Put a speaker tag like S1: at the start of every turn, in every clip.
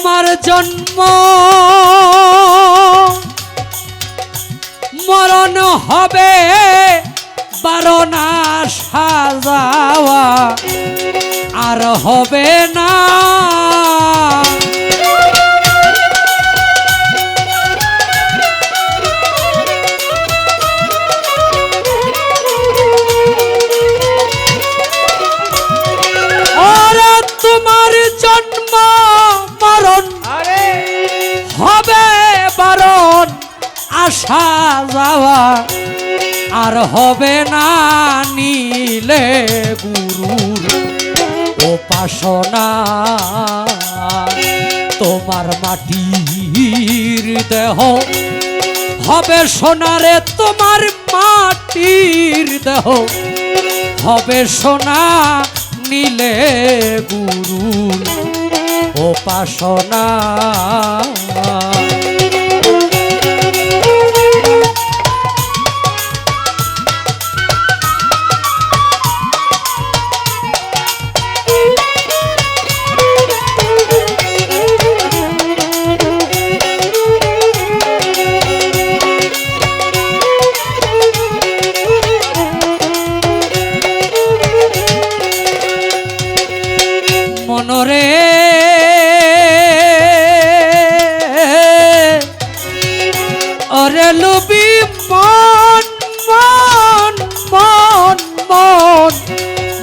S1: তোমার জন্ম। মরণ হবে বারণা সাজাওয়া। আর হবে না হবে না নিলে গুরুর উপাসনা। তোমার মাটির দেহ হবে সোনারে, তোমার মাটির দেহ হবে সোনা নিলে গুরুর উপাসনা। মনরে অরে লুবি মন মন মন মন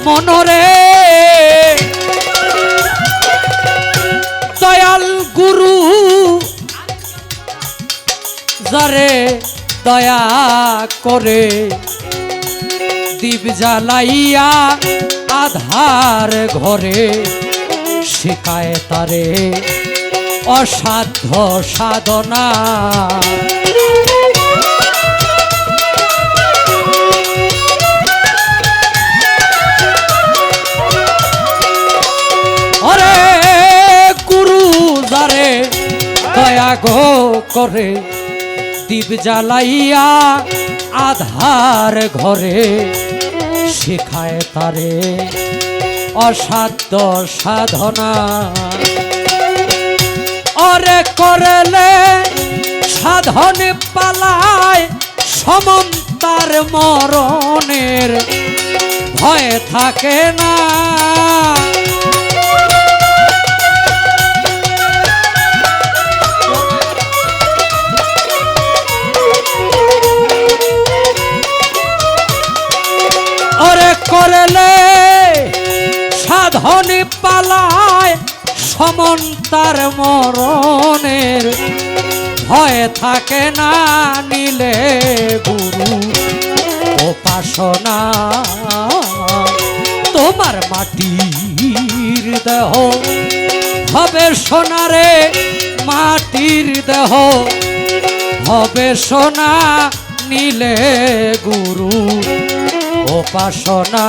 S1: মনরে দয়াল গুরু, যারে দয়া করে দীপ জ্বালাইয়া আধার ঘরে। শিকায় তারে অসাধ্য সাধনা। অরে গুরু যারে দয়া গো করে দীপ জ্বালাইয়া আধার ঘরে শেখায় তারে অসাধ্য সাধনা। অরে করলে সাধন পালায় সমন্তার মরণের ভয় থাকে না। করলে সাধন পালায় সমন্তার মরণের ভয় থাকে না নিলে গুরু উপাসনা। তোমার মাটির দেহ হবে সোনারে, মাটির দেহ হবে সোনা, নিলে গুরু উপাসনা।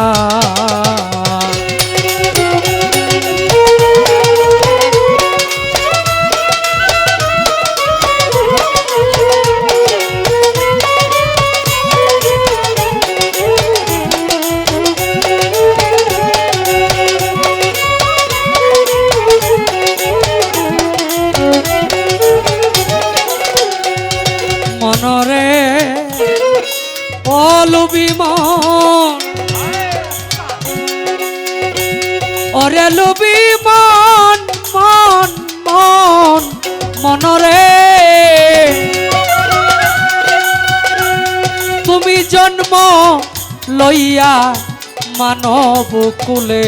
S1: জন্ম লইয়া মানব কুলে,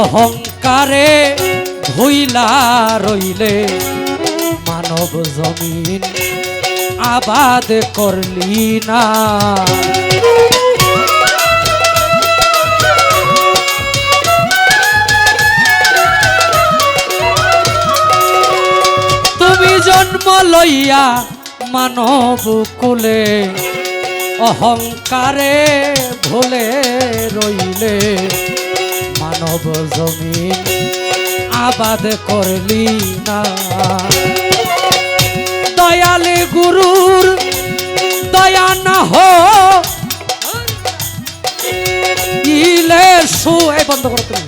S1: অহংকারে ভুইলা রইলে, মানব জমিন আবাদ করলি না। তুমি জন্ম লইয়া মানব কুলে অহংকারে ভুলে রইলে মানব জমিন আবাদ করলি না। দয়ালে গুরুর দয়া না হো। ইলে সু, এই বন্ধ করো তুমি।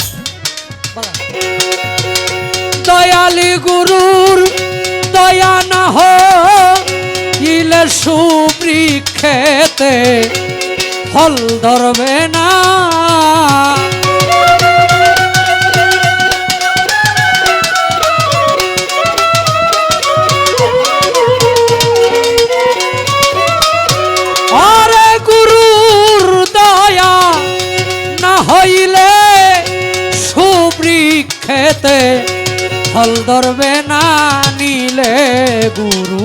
S1: দয়ালি গুরুর দয়া না হইলে সুবৃক্ষেতে ফল ধরবে না। সুবৃক্ষেতে ফল ধরবে না নিলে গুরু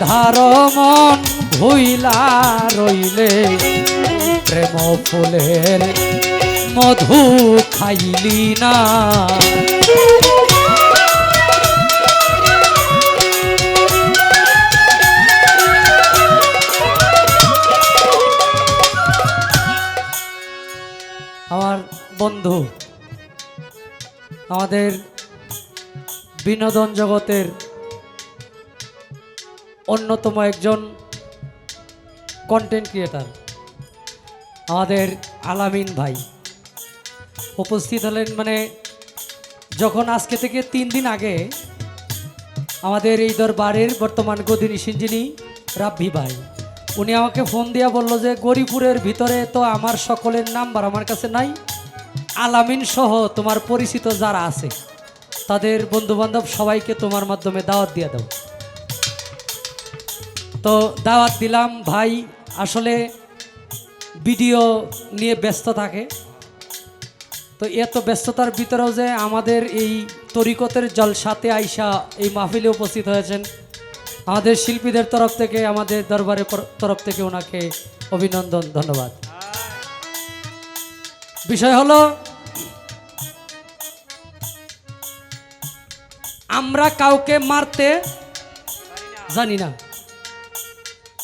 S1: রাধার মন ভুইলা রইলে প্রেম ফুলের মধু খাইলি না। আমার বন্ধু আমাদের বিনোদন জগতের অন্যতম একজন কন্টেন্ট ক্রিয়েটার আমাদের আলামিন ভাই। উপস্থিত হলেন মানে যখন আজকে থেকে তিন দিন আগে আমাদের এই দরবারের বর্তমান গদিনী সিঞ্জিনী রাব্বি ভাই, উনি আমাকে ফোন দিয়া বলল যে, গরিপুরের ভিতরে তো আমার সকলের নাম্বার আমার কাছে নাই, আলামিন সহ তোমার পরিচিত যারা আছে, তাদের বন্ধুবান্ধব সবাইকে তোমার মাধ্যমে দাওয়াত দিয়ে দাও। তো দাওয়াত দিলাম, ভাই আসলে ভিডিও নিয়ে ব্যস্ত থাকে। তো এত ব্যস্ততার ভিতরেও যে আমাদের এই তরিকতের জলসাতে আইসা এই মাহফিলে উপস্থিত হয়েছেন। আমাদের শিল্পীদের তরফ থেকে, আমাদের দরবারের তরফ থেকে ওনাকে অভিনন্দন, ধন্যবাদ। বিষয় হলো, আমরা কাউকে মারতে জানি না।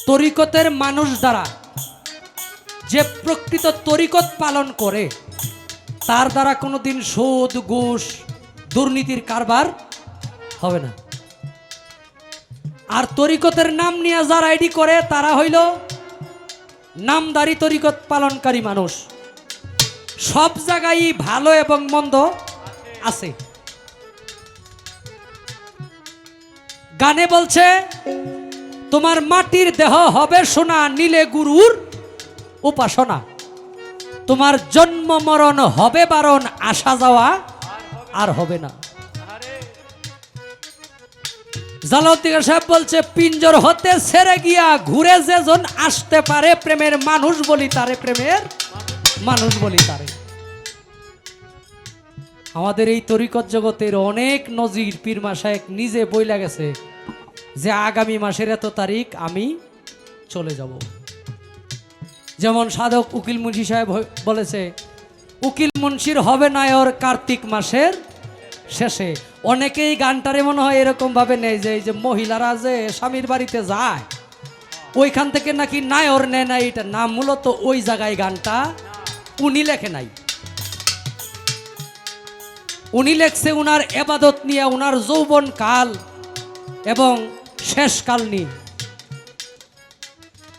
S1: তরিকতের মানুষ দ্বারা যে প্রকৃত তরিকত পালন করে, তার দ্বারা কোনো দিন সুদ, ঘুষ, দুর্নীতির কারবার হবে না। আর তরিকতের নাম নিয়ে যারা আইডি করে, তারা হইল নামদারি তরিকত পালনকারী মানুষ। সব জায়গায় ভালো এবং মন্দ আছে। গানে বলছে তোমার মাটির দেহ হবে সোনা, নীলে গুরুর উপাসনা। তোমার জন্ম মরণ হবে বারণ, আসা যাওয়া আর হবে না। জালাউদ্দিন সাহেব বলছে, পিঞ্জর হতে ছেড়ে গিয়া ঘুরে যেজন আসতে পারে, প্রেমের মানুষ বলি তারে, প্রেমের মানুষ বলি তারে। আমাদের এই তরিকত জগতের অনেক নজির পীর মাসায়েক নিজে বইলা গেছে। যে আগামী মাসের এত তারিখ আমি চলে যাব। যেমন সাধক উকিল মুন্সি সাহেব বলেছে, উকিল মুন্সির হবে না ওর কার্তিক মাসের শেষে। অনেকেই গানটারে মনে হয় এরকম ভাবে নেয় যে, এই যে মহিলারা যে স্বামীর বাড়িতে যায়, ওইখান থেকে নাকি নায়র নেয় না এটা না মূলত ওই জায়গায় গানটা উনি লেখে নাই। উনি লেখছে, উনার এবাদত নিয়ে, উনার যৌবন কাল এবং শেষকাল নিয়ে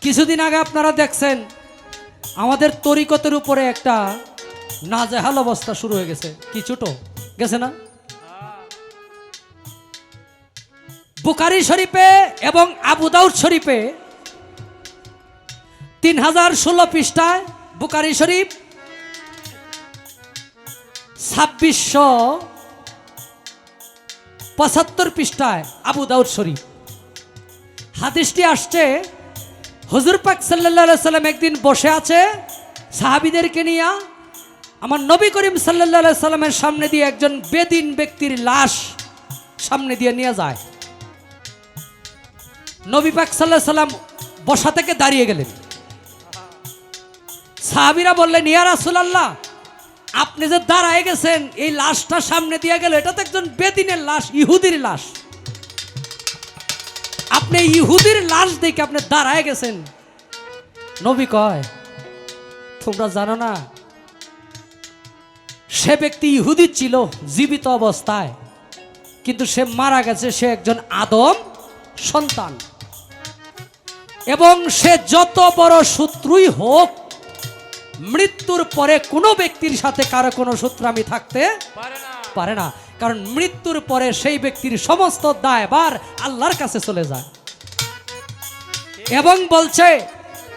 S1: কিছুদিন আগে আপনারা দেখছেন, আমাদের তরিকতের উপরে একটা নাজেহাল অবস্থা শুরু হয়ে গেছে। কি গেছে না? বুকারি শরীফে এবং আবু দাউদ শরীফে তিন হাজার ষোলো পৃষ্ঠায় বুকারি শরীফ ছাব্বিশশো পঁচাত্তর পৃষ্ঠায় আবু দাউদ শরীফ। হাদিসটি আসছে, হুজুর পাক সাল্লাহ সাল্লাম একদিন বসে আছে সাহাবিদেরকে নিয়ে। আমার নবী করিম সাল্লাহ সাল্লামের সামনে দিয়ে একজন বেদিন ব্যক্তির লাশ সামনে দিয়ে নিয়ে যায়। নবী পাক সাল্লাহ সাল্লাম বসা থেকে দাঁড়িয়ে গেলেন। সাহাবিরা বললেন, ইয়া রাসূলুল্লাহ, আপনি যে দাঁড়ায় গেছেন, এই লাশটা সামনে দিয়ে গেল, এটা তো একজন বেদিনের লাশ, ইহুদির লাশ। আপনি ইহুদির লাশ দেখে আপনি দাঁড়ায় গেছেন। নবী কয় তোমরা জানো না সে ব্যক্তি ইহুদি ছিল জীবিত অবস্থায় কিন্তু সে মারা গেছে সে একজন আদম সন্তান। এবং সে যত বড় শত্রুই হোক মৃত্যুর পরে কোনো ব্যক্তির সাথে কারও কোনো সূত্রামি থাকতে পারে না। কারণ মৃত্যুর পরে সেই ব্যক্তির সমস্ত দায়বার আল্লাহর কাছে চলে যায়। এবং বলছে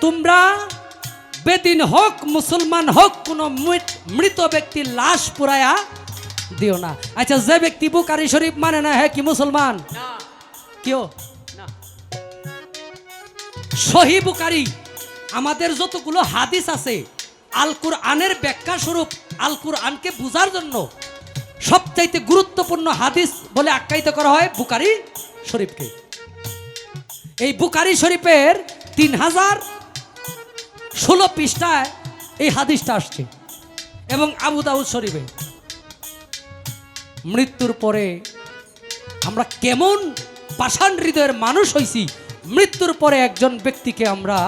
S1: তোমরা বেদিন হোক মুসলমান হোক কোনো মৃত- মৃত ব্যক্তির লাশ পুরায়া দিও না। আচ্ছা যে ব্যক্তি বুকারি শরীফ মানে না হ্যাঁ কি মুসলমান? কেউ সহি বুকারি আমাদের যতগুলো হাদিস আছে আলকুর আনের ব্যাখ্যা স্বরূপ আলকুর আনকে বোঝার জন্য সবচাইতে গুরুত্বপূর্ণ হাদিস বলে আখ্যায়িত করা হয় বুকারি শরীফকে। এই বুকারি শরীফের তিন হাজার ষোলো পৃষ্ঠায় এই হাদিসটা আসছে এবং আবু দাউদ শরীফে। মৃত্যুর পরে আমরা কেমন পাষাণ হৃদয়ের মানুষ হইছি, মৃত্যুর পরে একজন ব্যক্তিকে আমরা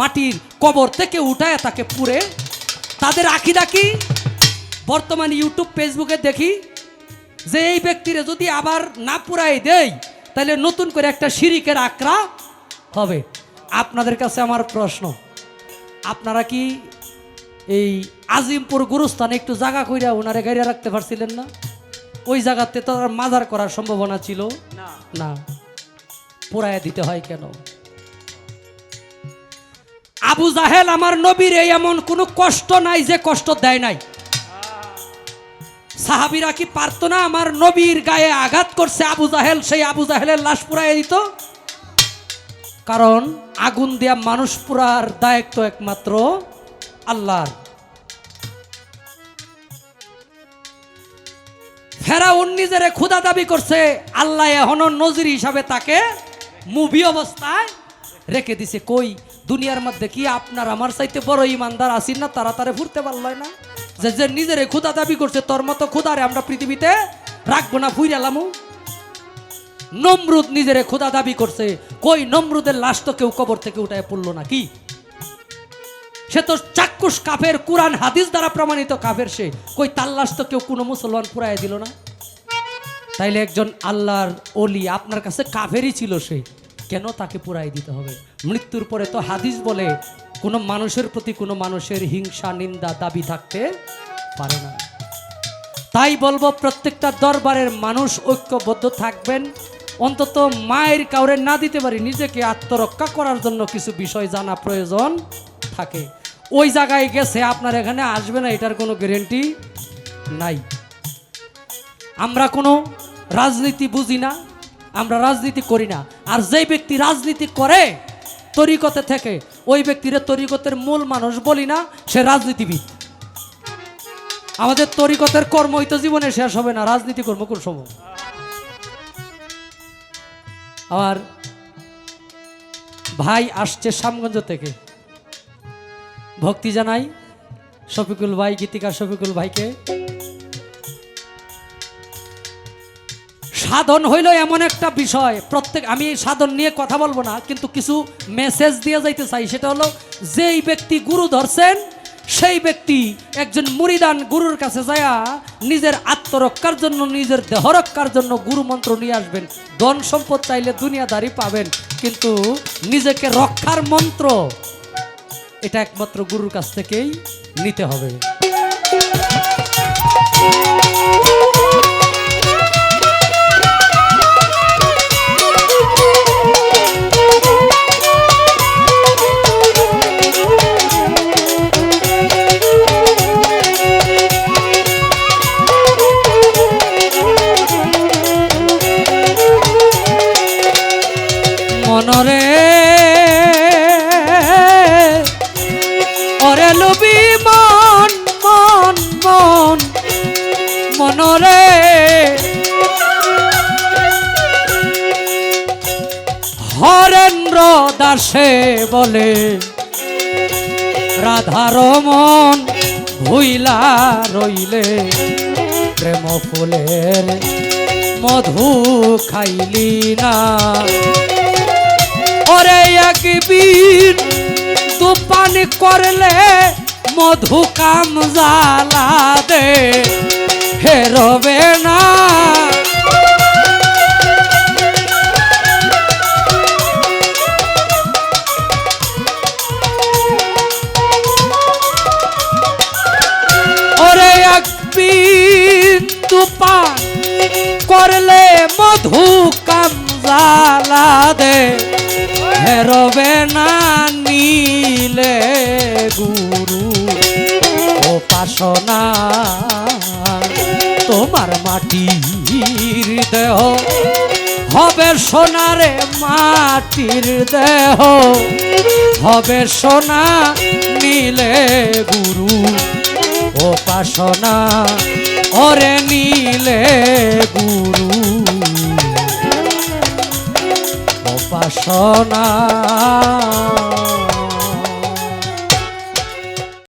S1: মাটির কবর থেকে উঠায় তাকে পুরে, তাদের আঁকি ডাকি বর্তমান ইউটিউব ফেসবুকে দেখি যে এই ব্যক্তিরে যদি আবার না পুরাই দেই তাহলে নতুন করে একটা শিরিকের আক্রা হবে। আপনাদের কাছে আমার প্রশ্ন আপনারা কি এই আজিমপুর গুরুস্থানে একটু জায়গা কইরা ওনারে গাড়িয়া রাখতে পারছিলেন না? ওই জায়গাতে তো মাজার করার সম্ভাবনা ছিল? না। পোড়ায় দিতে হয় কেন? আবু জাহেল আমার নবীর এই এমন কোনো কষ্ট নাই যে কষ্ট দেয় নাই। সাহাবিরা কি পারতো না আমার নবীর গায়ে আঘাত করছে? আবু জাহেল, সেই আবু জাহেলের লাশ পুরাই দিত? কারণ আগুন দিয়া মানুষ পুরার দায়িত্ব একমাত্র আল্লাহর। ফেরাউন নিজেরে ক্ষুদা দাবি করছে, আল্লাহ এখনও নজির হিসাবে তাকে মুভি অবস্থায় রেখে দিছে। কই, দুনিয়ার মধ্যে কি আপনার আমার চাইতে বড় ইমানদার আসিন না? তারা তারে ফুরতে পারল না। যে যে নিজেরে ক্ষুদা দাবি করছে, তোর মতো ক্ষুদারে আমরা পৃথিবীতে রাখব না ফুইরালামু নমরুদ নিজেরে ক্ষুদা দাবি করছে, কই নমরুদের লাশ তো কেউ কবর থেকে উঠায় পড়ল না, কি? সে তো চাক্ষুষ কাফের, কোরআন, হাদিস দ্বারা প্রমাণিত কাফের সে। কই তাল্লাস তো কেউ কোনো মুসলমান পুরাই দিল না? তাইলে একজন আল্লাহর অলি আপনার কাছে কাফেরই ছিল সে, কেন তাকে পুরাই দিতে হবে? মৃত্যুর পরে তো হাদিস বলে কোনো মানুষের প্রতি কোনো মানুষের হিংসা, নিন্দা, দাবি থাকতে পারে না। তাই বলব, প্রত্যেকটা দরবারের মানুষ ঐক্যবদ্ধ থাকবেন। অন্তত মায়ের কাউরে না দিতে পারি, নিজেকে আত্মরক্ষা করার জন্য কিছু বিষয় জানা প্রয়োজন থাকে। ওই জায়গায় গেছে, আপনার এখানে আসবে না, এটার কোনো গ্যারেন্টি নাই। আমরা কোনো রাজনীতি বুঝি না, আমরা রাজনীতি করি না। আর যেই ব্যক্তি রাজনীতি করে, তরিকতে থেকে ওই ব্যক্তির তরিকতের মূল মানুষ বলি না, সে রাজনীতিবিদ। আমাদের তরিকতের কর্মই তো জীবনে শেষ হবে না, রাজনীতি কর্ম কোন সময় আমার ভাই আসছে শ্যামগঞ্জ থেকে। ভক্তি জানাই শফিকুল ভাই, গীতিকার শফিকুল ভাইকে। সাধন হইল এমন একটা বিষয়। প্রত্যেক আমি সাধন নিয়ে কথা বলব না, কিন্তু কিছু মেসেজ দিয়ে যাইতে চাই। সেটা হলো, যেই ব্যক্তি গুরু ধরছেন, সেই ব্যক্তি একজন মুরিদান গুরুর কাছে যায়া নিজের আত্মরক্ষার জন্য, নিজের দেহ রক্ষার জন্য গুরু মন্ত্র নিয়ে আসবেন। ধন সম্পদ চাইলে দুনিয়াদারি পাবেন, কিন্তু নিজেকে রক্ষার মন্ত্র, এটা একমাত্র গুরুর কাছ থেকেই নিতে হবে। মনরে হরেন্দ্র দাসে বলে, রাধার মন ভুইলা রইলে, প্রেম ফুলের মধু খাইলি না। ওরে একবির তুপান করলে মধু কাম জ্বালা দে। হেরবে না। ওরে একবির তুপান করলে মধু কাম জ্বালা দে। হেরবে না নীলে গুরু, ও পাশনা। তোমার মাটির দেহ। হবে সোনারে মাটির দেহ। হবে সোনা নীলে গুরু। ও পাশনা ওরে নীলে গুরু। উপাসনা